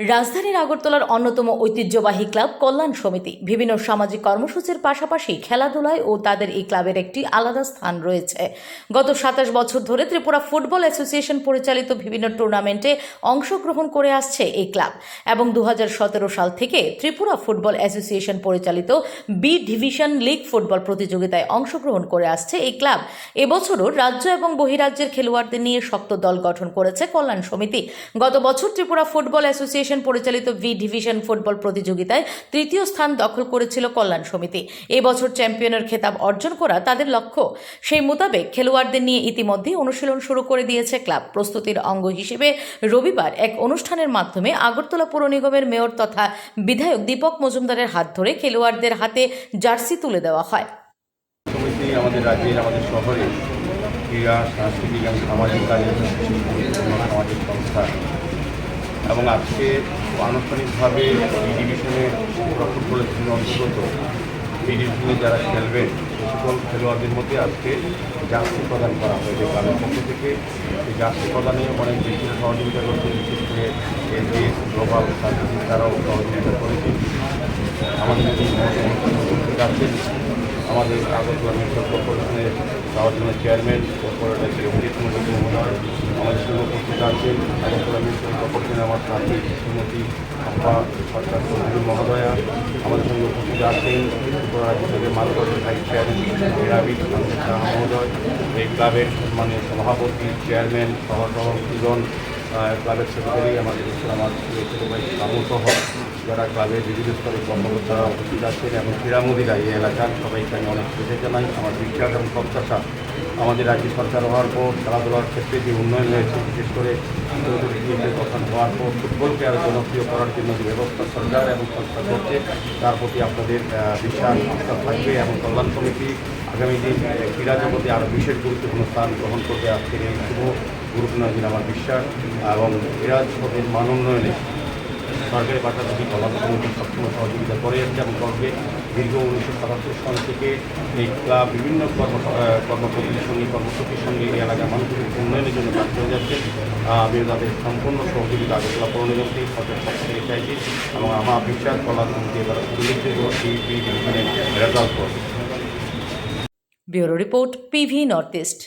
রাজধানীর আগরতলার অন্যতম ঐতিহ্যবাহী ক্লাব কল্যাণ সমিতি। বিভিন্ন সামাজিক কর্মসূচির পাশাপাশি খেলাধুলায় ও তাদের এই ক্লাবের একটি আলাদা স্থান রয়েছে। গত সাতাশ বছর ধরে ত্রিপুরা ফুটবল অ্যাসোসিয়েশন পরিচালিত বিভিন্ন টুর্নামেন্টে অংশগ্রহণ করে আসছে এই ক্লাব এবং দু হাজার সতেরো সাল থেকে ত্রিপুরা ফুটবল অ্যাসোসিয়েশন পরিচালিত বি ডিভিশন লিগ ফুটবল প্রতিযোগিতায় অংশগ্রহণ করে আসছে এই ক্লাব। এবছরও রাজ্য এবং বহিরাজ্যের খেলোয়াড়দের নিয়ে শক্ত দল গঠন করেছে কল্যাণ সমিতি। গত বছর ত্রিপুরা ফুটবল অ্যাসোসিয়েশন পরিচালিত ভি ডিভিশন ফুটবল প্রতিযোগিতায় তৃতীয় স্থান দখল করেছিল কল্যাণ সমিতি। এবছর চ্যাম্পিয়নের খেতাব অর্জন করা তাদের লক্ষ্য। সেই মোতাবেক খেলোয়াড়দের নিয়ে ইতিমধ্যেই অনুশীলন শুরু করে দিয়েছে ক্লাব। প্রস্তুতির অঙ্গ হিসেবে রবিবার এক অনুষ্ঠানের মাধ্যমে আগরতলা পৌর নিগমের মেয়র তথা বিধায়ক দীপক মজুমদারের হাত ধরে খেলোয়াড়দের হাতে জার্সি তুলে দেওয়া হয়। আমাদের রাজ্যের, আমাদের শহরে ক্রীড়া, সাংস্কৃতিক এবং সামাজিক কাজের সামাজিক সংস্থা এবং আজকে আনুষ্ঠানিকভাবে বি ডিভিশনে ফুটবলের অন্তর্গত বি ডিভিশনে যারা খেলবেন সকল খেলোয়াড়দের মধ্যে আজকে জার্সি প্রদান করা হয়েছে। ক্লাবের পক্ষ থেকে এই জার্সি প্রদানে অনেক বেশি সহযোগিতা করছে বিশেষ করে এনজিএস গ্লোবাল সার্ভিসেস তারাও সহযোগিতা করেছে। আমাদের আছেন আমাদের আগরতলা মেট্রো কর্পোরেশনের সাহায্যের চেয়ারম্যান, কর্পোরেটর অভিজিৎ মজুমদার মহোদয় আমাদের সঙ্গে আছেন আগরতলা মেট্রো আমার সাথী শ্রীমতী আব্বা সরকার চৌধুরী মহোদয়া আমাদের সঙ্গে উপস্থিত আছেন। ত্রিপুরা রাজ্য থেকে মালগড়ের ভাইস চেয়ারম্যান ক্রীড়াবিদ মহোদয়, এই ক্লাবের সম্মানীয় সভাপতি চেয়ারম্যান সহ ক্লাবের সেক্রেটারি আমাদের আমার ছোটো ভাই সহ যারা ক্লাবের বিভিন্ন স্তরে কর্মকর্তারা উপস্থিত আছেন এবং ক্রীড়ামোদীরা এই এলাকার সবাইকে আমি অনেক শুভেচ্ছা জানাই। আমার বিশ্বাস এবং প্রত্যাশা আমাদের রাজ্য সরকার হওয়ার পর, খেলাধুলার ক্ষেত্রে যে উন্নয়ন হয়েছে, বিশেষ করে গঠন হওয়ার পর ফুটবলকে আরও জনপ্রিয় করার জন্য যে ব্যবস্থা সরকার এবং সংস্থা করছে, তার প্রতি আপনাদের বিশ্বাস আস্থা থাকবে এবং কল্যাণ সমিতি আগামী দিন ক্রীড়া জগতে আরও বিশেষ গুরুত্বপূর্ণ স্থান গ্রহণ করবে। আজকের এই শুভ গুরুত্বপূর্ণ দিন আমার বিশ্বাস। এবং ক্রীড়া জগতের মান উন্নয়নে সরকারের পাশাপাশি কল্যাণ কমিটি সবসময় সহযোগিতা করে যাচ্ছে এবং করবে দীর্ঘ উনিশশো সাতাত্তর সাল থেকে এই ক্লাব বিভিন্ন কর্ম আহ, সঙ্গে কর্মসূচির সঙ্গে এই এলাকার মানুষের উন্নয়নের জন্য কাজ করে যাচ্ছে। আমি তাদের সম্পূর্ণ সহযোগিতা আগরতলা পৌর নিগম থেকে সরকারের পক্ষ থেকে চাইছি এবং আমার বিশ্বাস কল্যাণ কমিটি এবার উল্লেখযোগ্য রেজাল্ট করবে। Bureau report PV north east.